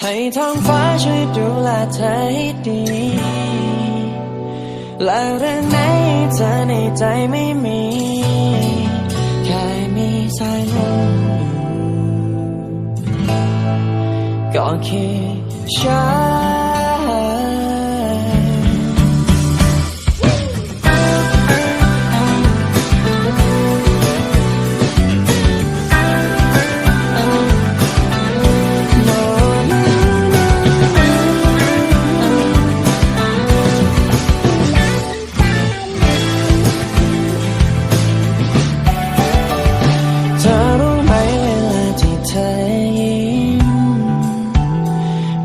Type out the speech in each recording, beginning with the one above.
ให้ท้องฟ้าช่วยดูแลเธอให้ดี และเรื่องไหนเธอในใจไม่มี แค่มีสายลมก็คิดฉัน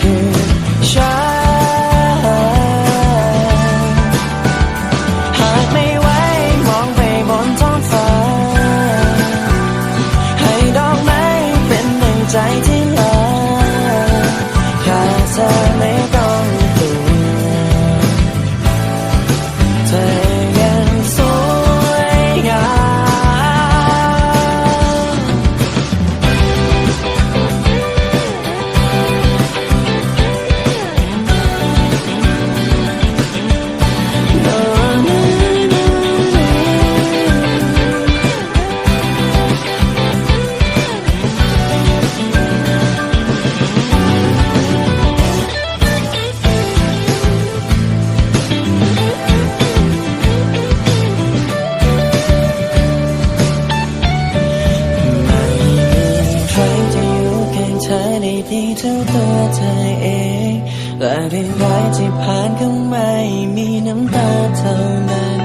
ก็คือฉันหากไม่ไหวมองไปบนท้องฟ้า ให้ดอกไม้เป็นหนึ่งใจที่ ดีเท่าตัวเธอเอง และเรื่องร้ายที่ผ่านก็ไม่มีน้ำตาเท่านั้น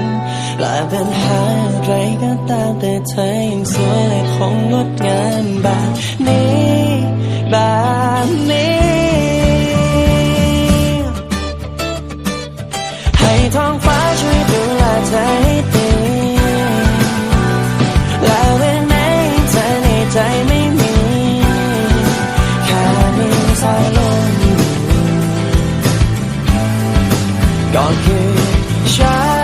และปัญหาอะไรก็ตามแต่เธอยังสวยและคงงดงามแบบนี้แบบนี้ ก็คือฉัน